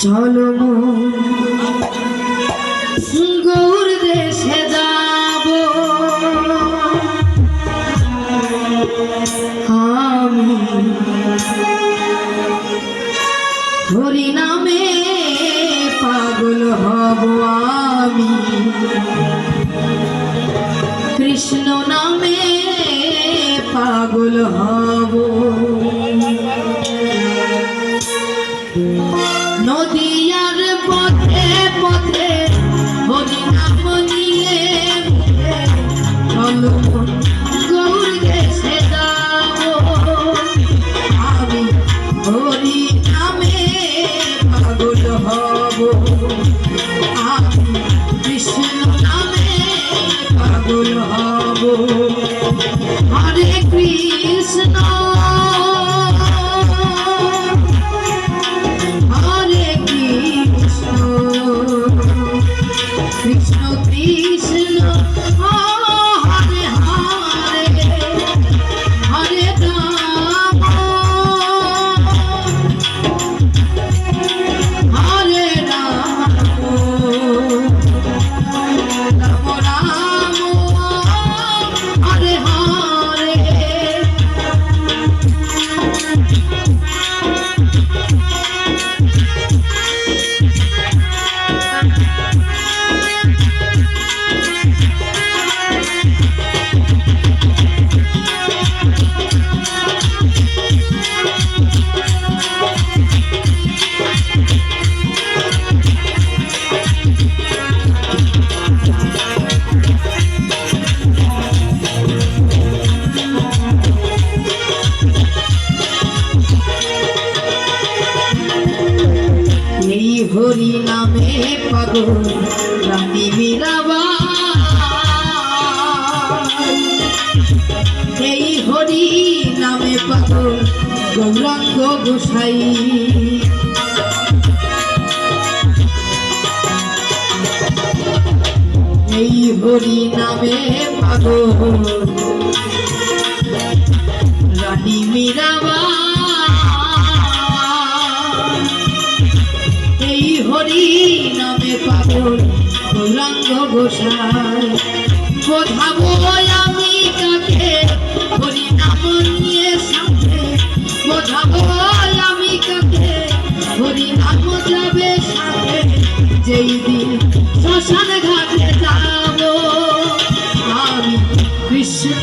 চলো গৌর দেশে যাব। আমি হরিনামে পাগল হব আমি। কৃষ্ণ নামে পাগল হব নদিয়ার পথে পথে হরি নামে পাগল এই হরি নামে পাগল, গৌরাঙ্গ গোসাই। এই হরি নামে পাগল রানী মীরাবা নামে পাগল গৌরাঙ্গ গোসাই। বোঝাবো আমি কাকে? হরি নাম নিয়ে বোঝাবো আমি কাকে? হরি নাম যাবে যেই দিন শ্মশান ঘাটে যাব, আমি কৃষ্ণ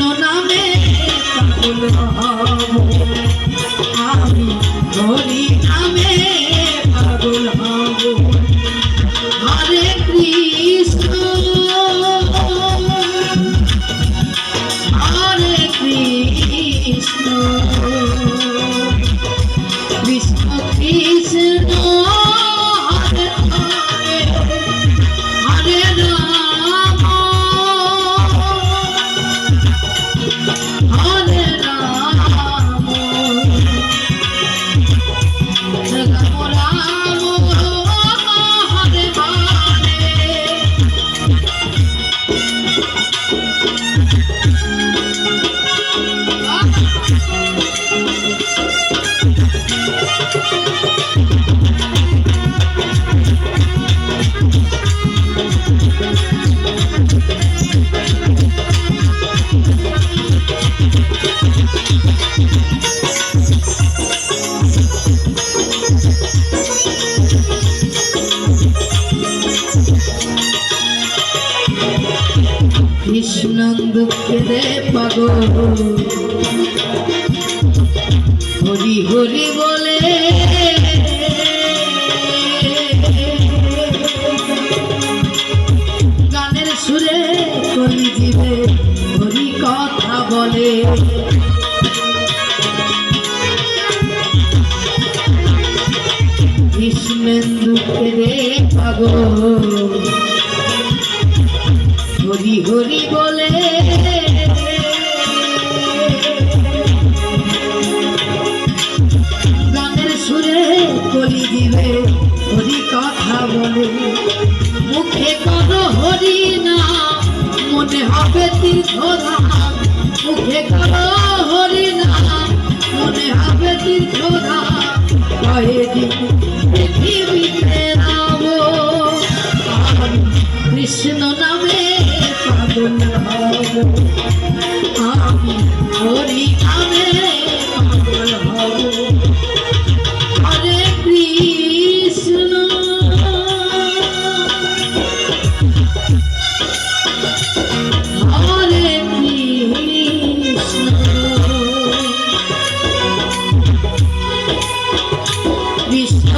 কৃষ্ণন্দুকে রে পাগল। হরি হরি বলে। গানের সুরে কলি দিবে হরি কথা বলে। কৃষ্ণেন্দুকে রে পাগল। হরি হরি বলে। গানের সুরে কলি দিবে হরি কথা বলে। মুখে কর হরি না, মনে হবে তীর্থ ধাম হে করো হরি নাম মনে হবে তীর্থধা কয়ে দিন পৃথিবীতে রাম কৃষ্ণ নামে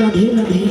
রাধে রাধে।